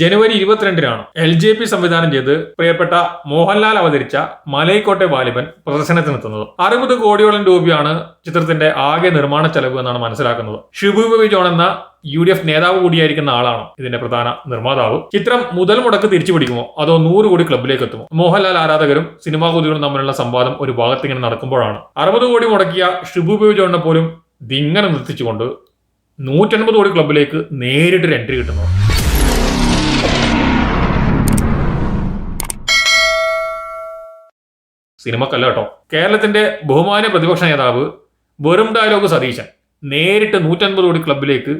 ജനുവരി ഇരുപത്തിരണ്ടിനാണ് L J P സംവിധാനം ചെയ്ത് പ്രിയപ്പെട്ട മോഹൻലാൽ അവതരിച്ച മലൈക്കോട്ടെ വാലിബൻ പ്രദർശനത്തിനെത്തുന്നത്. അറുപത് കോടിയോളം രൂപയാണ് ചിത്രത്തിന്റെ ആകെ നിർമ്മാണ ചെലവ് എന്നാണ് മനസ്സിലാക്കുന്നത്. ഷിബു ബി ജോൺ എന്ന യു ഡി എഫ് നേതാവ് കൂടിയായിരിക്കുന്ന ആളാണ് ഇതിന്റെ പ്രധാന നിർമ്മാതാവ്. ചിത്രം മുതൽ മുടക്ക് തിരിച്ചു പിടിക്കുമോ? അതോ നൂറ് കോടി ക്ലബിലേക്ക് എത്തുമോ? മോഹൻലാൽ ആരാധകരും സിനിമാ കൊതികളും തമ്മിലുള്ള സംവാദം ഒരു ഭാഗത്ത് ഇങ്ങനെ നടക്കുമ്പോഴാണ്. അറുപത് കോടി മുടക്കിയ ഷിബു ബി ജോണിനെ പോലും ദിങ്ങനെ നിർത്തിച്ചുകൊണ്ട് നൂറ്റൻപത് കോടി ക്ലബിലേക്ക് നേരിട്ടൊരു എൻട്രി കിട്ടുന്നു സിനിമക്കല്ല കേട്ടോ. കേരളത്തിന്റെ ബഹുമാന പ്രതിപക്ഷ നേതാവ് വെറും ഡയലോഗ് സതീശൻ നേരിട്ട് നൂറ്റൻപത് കോടി ക്ലബിലേക്ക്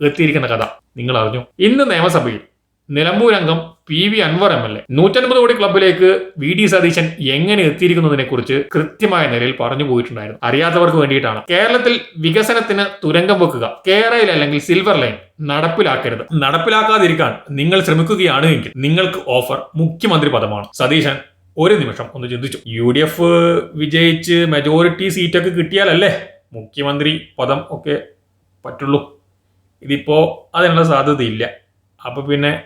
എത്തിയിരിക്കുന്ന കഥ. നിങ്ങൾ അറിഞ്ഞു? ഇന്ന് നിയമസഭയിൽ നിലമ്പൂർ അംഗം P V Anvar M L A നൂറ്റൻപത് കോടി ക്ലബിലേക്ക് വി ഡി സതീശൻ എങ്ങനെ എത്തിയിരിക്കുന്നതിനെ കുറിച്ച് കൃത്യമായ നിലയിൽ പറഞ്ഞു പോയിട്ടുണ്ടായിരുന്നു. അറിയാത്തവർക്ക് വേണ്ടിയിട്ടാണ്. കേരളത്തിൽ വികസനത്തിന് തുരങ്കം വെക്കുക കേരളയിൽ അല്ലെങ്കിൽ സിൽവർ ലൈൻ നടപ്പിലാക്കരുത്. നടപ്പിലാക്കാതിരിക്കാൻ നിങ്ങൾ ശ്രമിക്കുകയാണ് എങ്കിൽ നിങ്ങൾക്ക് ഓഫർ മുഖ്യമന്ത്രി പദമാണ്. സതീശൻ ഒരു നിമിഷം ഒന്ന് ചിന്തിച്ചു. യു ഡി എഫ് വിജയിച്ച് മെജോറിറ്റി സീറ്റൊക്കെ കിട്ടിയാലല്ലേ മുഖ്യമന്ത്രി പദം ഒക്കെ പറ്റുള്ളൂ. ഇതിപ്പോൾ അതിനുള്ള സാധ്യതയില്ല. അപ്പോൾ പിന്നെ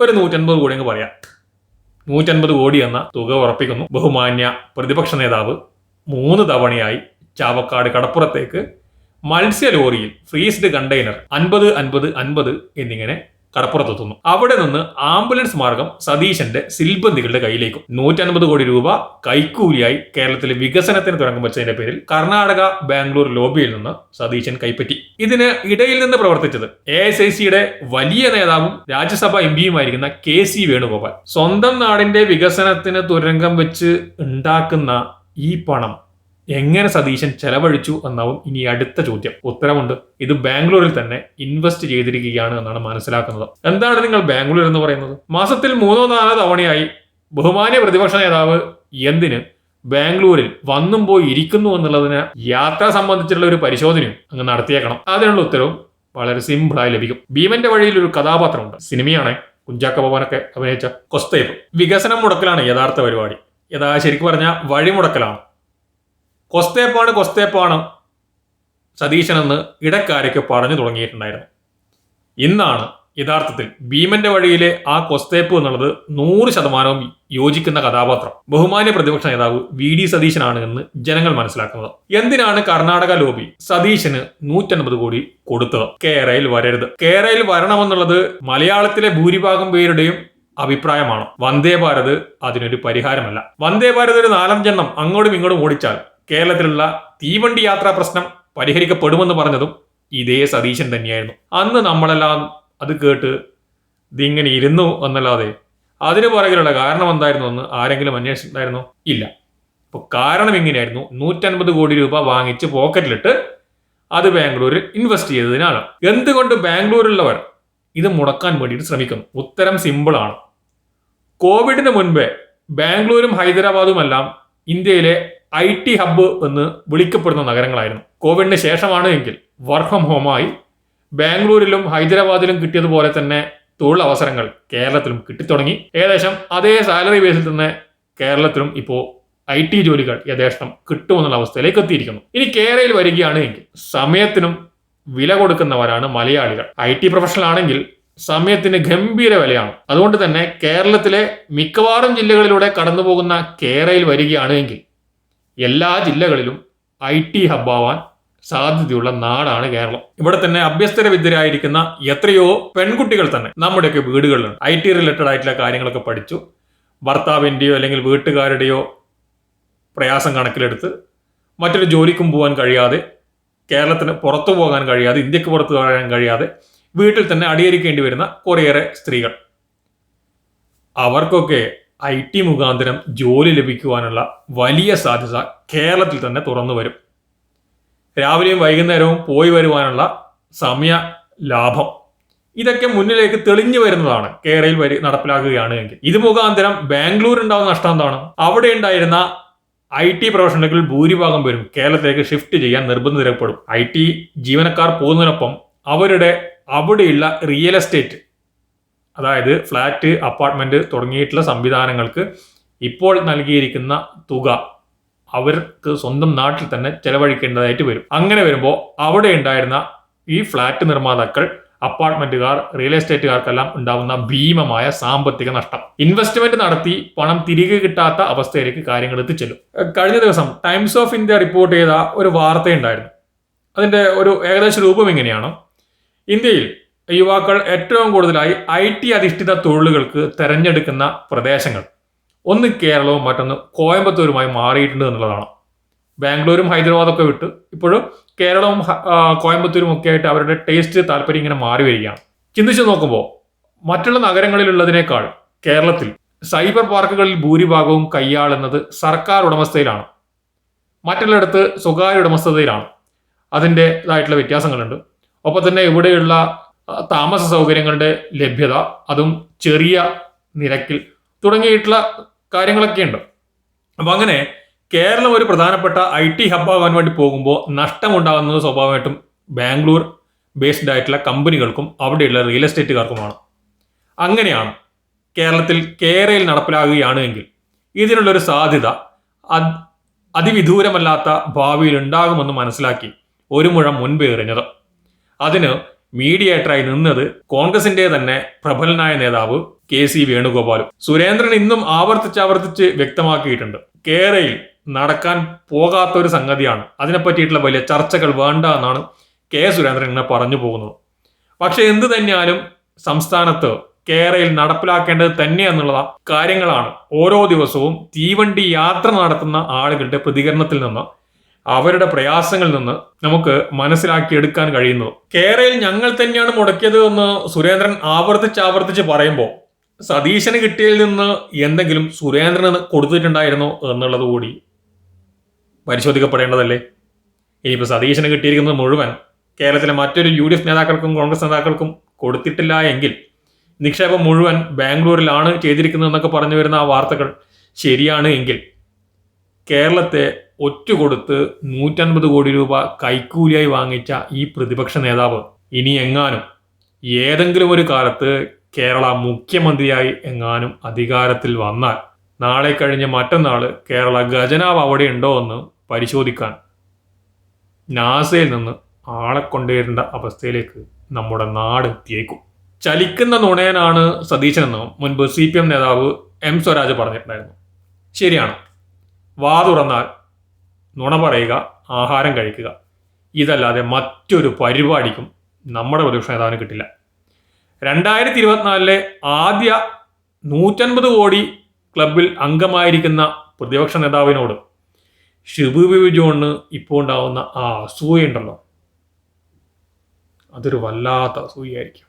ഒരു നൂറ്റൻപത് കോടി അങ്ങ് പറയാം. നൂറ്റൻപത് കോടി എന്ന തുക ഉറപ്പിക്കുന്നു. ബഹുമാന്യ പ്രതിപക്ഷ നേതാവ് മൂന്ന് തവണയായി ചാവക്കാട് കടപ്പുറത്തേക്ക് മത്സ്യ ലോറിയിൽ ഫ്രീസ്ഡ് കണ്ടെയ്നർ അൻപത് അൻപത് അൻപത് എന്നിങ്ങനെ കടപ്പുറത്തെത്തുന്നു. അവിടെ നിന്ന് ആംബുലൻസ് മാർഗം സതീശന്റെ സിൽബന്ദികളുടെ കയ്യിലേക്കും. നൂറ്റൻപത് കോടി രൂപ കൈക്കൂലിയായി കേരളത്തിലെ വികസനത്തിന് തുടക്കം വെച്ചതിന്റെ പേരിൽ കർണാടക ബാംഗ്ലൂർ ലോബിയിൽ നിന്ന് സതീശൻ കൈപ്പറ്റി. ഇതിന് ഇടയിൽ നിന്ന് പ്രവർത്തിച്ചത് എ എസ് ഐ സിയുടെ വലിയ നേതാവും രാജ്യസഭാ എം പിയുമായിരിക്കുന്ന കെ സി വേണുഗോപാൽ. സ്വന്തം നാടിന്റെ വികസനത്തിന് തുരങ്കം വെച്ച് ഉണ്ടാക്കുന്ന ഈ പണം എങ്ങനെ സതീശൻ ചെലവഴിച്ചു എന്നാവും ഇനി അടുത്ത ചോദ്യം. ഉത്തരമുണ്ട് ഇത് ബാംഗ്ലൂരിൽ തന്നെ ഇൻവെസ്റ്റ് ചെയ്തിരിക്കുകയാണ് എന്നാണ് മനസ്സിലാക്കുന്നത്. എന്താണ് നിങ്ങൾ ബാംഗ്ലൂർ എന്ന് പറയുന്നത്? മാസത്തിൽ മൂന്നോ നാലോ തവണയായി ബഹുമാന്യ പ്രതിപക്ഷ നേതാവ് എന്തിന് ബാംഗ്ലൂരിൽ വന്നും പോയി ഇരിക്കുന്നു എന്നുള്ളതിന് യാത്ര സംബന്ധിച്ചുള്ള ഒരു പരിശോധനയും അങ്ങ് നടത്തിയേക്കണം. അതിനുള്ള ഉത്തരവും വളരെ സിമ്പിളായി ലഭിക്കും. ഭീമന്റെ വഴിയിൽ ഒരു കഥാപാത്രമുണ്ട്. സിനിമയാണ്. കുഞ്ചാക്ക ഭവനൊക്കെ അഭിനയിച്ച കൊസ്തേപ്പ് വികസനം മുടക്കലാണ് യഥാർത്ഥ പരിപാടി. യഥാ ശരിക്കും പറഞ്ഞാൽ വഴിമുടക്കലാണ്. കൊസ്തേപ്പാണ് കൊസ്തേപ്പാണ് സതീശനെന്ന് ഇടക്കാരയ്ക്ക് പറഞ്ഞു തുടങ്ങിയിട്ടുണ്ടായിരുന്നു. ഇന്നാണ് യഥാർത്ഥത്തിൽ ഭീമന്റെ വഴിയിലെ ആ കൊസ്തേപ്പ് എന്നുള്ളത് നൂറ് ശതമാനവും യോജിക്കുന്ന കഥാപാത്രം. ബഹുമാന്യ പ്രതിപക്ഷ നേതാവ് വി ഡി സതീശനാണ് എന്ന് ജനങ്ങൾ മനസ്സിലാക്കുന്നത്. എന്തിനാണ് കർണാടക ലോബി സതീശന് നൂറ്റൻപത് കോടി കൊടുത്തത്? കേരയിൽ വരരുത്. കേരയിൽ വരണമെന്നുള്ളത് മലയാളത്തിലെ ഭൂരിഭാഗം പേരുടെയും അഭിപ്രായമാണ്. വന്ദേ ഭാരത് അതിനൊരു പരിഹാരമല്ല. വന്ദേ ഭാരത് ഒരു നാലഞ്ചെണ്ണം അങ്ങോട്ടും ഇങ്ങോട്ടും ഓടിച്ചാൽ കേരളത്തിലുള്ള തീവണ്ടി യാത്രാ പ്രശ്നം പരിഹരിക്കപ്പെടുമെന്ന് പറഞ്ഞതും ഇതേ സതീശൻ തന്നെയായിരുന്നു. അന്ന് നമ്മളെല്ലാം അത് കേട്ട് ഇതിങ്ങനെ ഇരുന്നു എന്നല്ലാതെ അതിന് പുറകിലുള്ള കാരണം എന്തായിരുന്നു എന്ന് ആരെങ്കിലും അന്വേഷിച്ചിട്ടുണ്ടായിരുന്നോ? ഇല്ല. അപ്പോൾ കാരണം ഇങ്ങനെയായിരുന്നു. നൂറ്റൻപത് കോടി രൂപ വാങ്ങിച്ച് പോക്കറ്റിലിട്ട് അത് ബാംഗ്ലൂരിൽ ഇൻവെസ്റ്റ് ചെയ്തതിനാണ്. എന്തുകൊണ്ട് ബാംഗ്ലൂരിലുള്ളവർ ഇത് മുടക്കാൻ വേണ്ടിയിട്ട് ശ്രമിക്കുന്നു? ഉത്തരം സിമ്പിളാണ്. കോവിഡിന് മുൻപേ ബാംഗ്ലൂരും ഹൈദരാബാദുമെല്ലാം ഇന്ത്യയിലെ ഐ ടി ഹബ്ബ് എന്ന് വിളിക്കപ്പെടുന്ന നഗരങ്ങളായിരുന്നു. കോവിഡിന് ശേഷമാണ് എങ്കിൽ വർക്ക് ഫ്രം ഹോമായി ബാംഗ്ലൂരിലും ഹൈദരാബാദിലും കിട്ടിയതുപോലെ തന്നെ തൊഴിലവസരങ്ങൾ കേരളത്തിലും കിട്ടിത്തുടങ്ങി. ഏകദേശം അതേ സാലറി ബേസിൽ തന്നെ കേരളത്തിലും ഇപ്പോൾ ഐ ടി ജോലികൾ യഥേഷ്ടം കിട്ടുമെന്നുള്ള അവസ്ഥയിലേക്ക് എത്തിയിരിക്കുന്നു. ഇനി കേരളയിൽ വരികയാണ് എങ്കിൽ സമയത്തിനും വില കൊടുക്കുന്നവരാണ് മലയാളികൾ. ഐ ടി പ്രൊഫഷണൽ ആണെങ്കിൽ സമയത്തിന് ഗംഭീര വിലയാണ്. അതുകൊണ്ട് തന്നെ കേരളത്തിലെ മിക്കവാറും ജില്ലകളിലൂടെ കടന്നു പോകുന്ന കേരളയിൽ വരികയാണ് എങ്കിൽ എല്ലാ ജില്ലകളിലും ഐ ടി ഹബ്ബാവാൻ സാധ്യതയുള്ള നാടാണ് കേരളം. ഇവിടെ തന്നെ അഭ്യസ്തര വിദ്യരായിരിക്കുന്ന എത്രയോ പെൺകുട്ടികൾ തന്നെ നമ്മുടെയൊക്കെ വീടുകളിലുണ്ട്. ഐ ടി റിലേറ്റഡ് ആയിട്ടുള്ള കാര്യങ്ങളൊക്കെ പഠിച്ചു. ഭർത്താവിന്റെയോ അല്ലെങ്കിൽ വീട്ടുകാരുടെയോ പ്രയാസം കണക്കിലെടുത്ത് മറ്റൊരു ജോലിക്കും പോകാൻ കഴിയാതെ കേരളത്തിന് പുറത്തു പോകാൻ കഴിയാതെ ഇന്ത്യയ്ക്ക് പുറത്തു പോകാൻ കഴിയാതെ വീട്ടിൽ തന്നെ അടിയരിക്കേണ്ടി വരുന്ന കുറേയേറെ സ്ത്രീകൾ. അവർക്കൊക്കെ ഐ ടി മുഖാന്തരം ജോലി ലഭിക്കുവാനുള്ള വലിയ സാധ്യത കേരളത്തിൽ തന്നെ തുറന്നു വരും. രാവിലെയും വൈകുന്നേരവും പോയി വരുവാനുള്ള സമയ ലാഭം. ഇതൊക്കെ മുന്നിലേക്ക് തെളിഞ്ഞു വരുന്നതാണ് കേരളയിൽ വരി നടപ്പിലാക്കുകയാണ് എങ്കിൽ. ഇത് മുഖാന്തരം ബാംഗ്ലൂർ ഉണ്ടാകുന്ന നഷ്ടം എന്താണ്? അവിടെ ഉണ്ടായിരുന്ന ഐ ടി പ്രൊഫഷണലുകൾ ഭൂരിഭാഗം പേരും കേരളത്തിലേക്ക് ഷിഫ്റ്റ് ചെയ്യാൻ നിർബന്ധിതരപ്പെടും. ഐ ടി ജീവനക്കാർ പോകുന്നതിനൊപ്പം അവരുടെ അവിടെയുള്ള റിയൽ എസ്റ്റേറ്റ് അതായത് ഫ്ലാറ്റ് അപ്പാർട്ട്മെന്റ് തുടങ്ങിയിട്ടുള്ള സംവിധാനങ്ങൾക്ക് ഇപ്പോൾ നൽകിയിരിക്കുന്ന തുക അവർക്ക് സ്വന്തം നാട്ടിൽ തന്നെ ചെലവഴിക്കേണ്ടതായിട്ട് വരും. അങ്ങനെ വരുമ്പോൾ അവിടെ ഉണ്ടായിരുന്ന ഈ ഫ്ലാറ്റ് നിർമ്മാതാക്കൾ അപ്പാർട്ട്മെന്റുകാർ റിയൽ എസ്റ്റേറ്റുകാർക്കെല്ലാം ഉണ്ടാകുന്ന ഭീമമായ സാമ്പത്തിക നഷ്ടം. ഇൻവെസ്റ്റ്മെന്റ് നടത്തി പണം തിരികെ കിട്ടാത്ത അവസ്ഥയിലേക്ക് കാര്യങ്ങൾ എത്തിച്ചെല്ലും. കഴിഞ്ഞ ദിവസം ടൈംസ് ഓഫ് ഇന്ത്യ റിപ്പോർട്ട് ചെയ്ത ഒരു വാർത്തയുണ്ടായിരുന്നു അതിന്റെ ഒരു ഏകദേശ രൂപം ഇങ്ങനെയാണ്. ഇന്ത്യയിൽ യുവാക്കൾ ഏറ്റവും കൂടുതലായി ഐ ടി അധിഷ്ഠിത തൊഴിലുകൾക്ക് തിരഞ്ഞെടുക്കുന്ന പ്രദേശങ്ങൾ. ഒന്ന് കേരളവും മറ്റൊന്ന് കോയമ്പത്തൂരുമായി മാറിയിട്ടുണ്ട് എന്നുള്ളതാണ്. ബാംഗ്ലൂരും ഹൈദരാബാദൊക്കെ വിട്ട്. ഇപ്പോഴും കേരളവും കോയമ്പത്തൂരും ഒക്കെ ആയിട്ട് അവരുടെ ടേസ്റ്റ് താല്പര്യം ഇങ്ങനെ മാറി വരികയാണ്. ചിന്തിച്ചു നോക്കുമ്പോൾ മറ്റുള്ള നഗരങ്ങളിലുള്ളതിനേക്കാൾ കേരളത്തിൽ സൈബർ പാർക്കുകളിൽ ഭൂരിഭാഗവും കൈയാളുന്നത് സർക്കാർ ഉടമസ്ഥയിലാണ്. മറ്റുള്ളിടത്ത് സ്വകാര്യ ഉടമസ്ഥതയിലാണ്. അതിന്റെതായിട്ടുള്ള വ്യത്യാസങ്ങളുണ്ട്. ഒപ്പം തന്നെ ഇവിടെയുള്ള താമസ സൗകര്യങ്ങളുടെ ലഭ്യത അതും ചെറിയ നിരക്കിൽ തുടങ്ങിയിട്ടുള്ള കാര്യങ്ങളൊക്കെ ഉണ്ട്. അപ്പം അങ്ങനെ കേരളം ഒരു പ്രധാനപ്പെട്ട ഐ ടി ഹബ്ബാകാൻ വേണ്ടി പോകുമ്പോൾ നഷ്ടമുണ്ടാകുന്നത് സ്വാഭാവികമായിട്ടും ബാംഗ്ലൂർ ബേസ്ഡ് ആയിട്ടുള്ള കമ്പനികൾക്കും അവിടെയുള്ള റിയൽ എസ്റ്റേറ്റുകാർക്കുമാണ് അങ്ങനെയാണ് കേരളത്തിൽ കേരയിൽ നടപ്പിലാകുകയാണ് എങ്കിൽ ഇതിനുള്ളൊരു സാധ്യത അത് അതിവിദൂരമല്ലാത്ത ഭാവിയിൽ ഉണ്ടാകുമെന്ന് മനസ്സിലാക്കി ഒരു മുഴം മുൻപ് എറിഞ്ഞത്. അതിന് മീഡിയേറ്ററായി നിന്നത് കോൺഗ്രസിന്റെ തന്നെ പ്രബലനായ നേതാവ് കെ സി വേണുഗോപാലും. സുരേന്ദ്രൻ ഇന്നും ആവർത്തിച്ചാവർത്തിച്ച് വ്യക്തമാക്കിയിട്ടുണ്ട്. കേരയിൽ നടക്കാൻ പോകാത്ത ഒരു സംഗതിയാണ്. അതിനെപ്പറ്റിയിട്ടുള്ള വലിയ ചർച്ചകൾ വേണ്ട എന്നാണ് കെ സുരേന്ദ്രൻ ഇങ്ങനെ പറഞ്ഞു പോകുന്നത്. പക്ഷെ എന്ത് തന്നെയാലും സംസ്ഥാനത്ത് കേരയിൽ നടപ്പിലാക്കേണ്ടത് തന്നെയെന്നുള്ള കാര്യങ്ങളാണ് ഓരോ ദിവസവും തീവണ്ടി യാത്ര നടത്തുന്ന ആളുകളുടെ പ്രതികരണത്തിൽ നിന്ന് അവരുടെ പ്രയാസങ്ങളിൽ നിന്ന് നമുക്ക് മനസ്സിലാക്കിയെടുക്കാൻ കഴിയുന്നത് കേരളയിൽ ഞങ്ങൾ തന്നെയാണ് മുടക്കിയത് എന്ന് സുരേന്ദ്രൻ ആവർത്തിച്ച് ആവർത്തിച്ച് പറയുമ്പോൾ സതീശന് കിട്ടിയതിൽ നിന്ന് എന്തെങ്കിലും സുരേന്ദ്രന് കൊടുത്തിട്ടുണ്ടായിരുന്നോ എന്നുള്ളത് കൂടി പരിശോധിക്കപ്പെടേണ്ടതല്ലേ? ഇനിയിപ്പോൾ സതീശന് കിട്ടിയിരിക്കുന്നത് മുഴുവൻ കേരളത്തിലെ മറ്റൊരു യു ഡി എഫ് നേതാക്കൾക്കും കോൺഗ്രസ് നേതാക്കൾക്കും കൊടുത്തിട്ടില്ല എങ്കിൽ നിക്ഷേപം മുഴുവൻ ബാംഗ്ലൂരിലാണ് ചെയ്തിരിക്കുന്നതെന്നൊക്കെ പറഞ്ഞു വരുന്ന ആ വാർത്തകൾ ശരിയാണ് എങ്കിൽ കേരളത്തെ ഒറ്റുകൊടുത്ത് നൂറ്റൻപത് കോടി രൂപ കൈക്കൂലിയായി വാങ്ങിച്ച ഈ പ്രതിപക്ഷ നേതാവ് ഇനി എങ്ങാനും ഏതെങ്കിലും ഒരു കാലത്ത് കേരള മുഖ്യമന്ത്രിയായി എങ്ങാനും അധികാരത്തിൽ വന്നാൽ നാളെ കഴിഞ്ഞ മറ്റന്നാൾ കേരള ഖജനാവ് അവിടെ ഉണ്ടോ എന്ന് പരിശോധിക്കാൻ നാസയിൽ നിന്ന് ആളെ കൊണ്ടുവരേണ്ട അവസ്ഥയിലേക്ക് നമ്മുടെ നാട് എത്തിയേക്കും. ചലിക്കുന്ന നുണയനാണ് സതീശനെന്ന് മുൻപ് സി പി എം നേതാവ് എം സ്വരാജ് പറഞ്ഞിട്ടുണ്ടായിരുന്നു. ശരിയാണ്. വാ തുറന്നാൽ നുണ പറയുക ആഹാരം കഴിക്കുക. ഇതല്ലാതെ മറ്റൊരു പരിപാടിക്കും നമ്മുടെ പ്രതിപക്ഷ നേതാവിന് കിട്ടില്ല. രണ്ടായിരത്തി ഇരുപത്തിനാലിലെ ആദ്യ നൂറ്റൻപത് കോടി ക്ലബിൽ അംഗമായിരിക്കുന്ന പ്രതിപക്ഷ നേതാവിനോട് ഷിബു ബിബി ജോണിന് ഇപ്പോൾ ഉണ്ടാവുന്ന ആ അസൂയ ഉണ്ടല്ലോ. അതൊരു വല്ലാത്ത അസൂയായിരിക്കും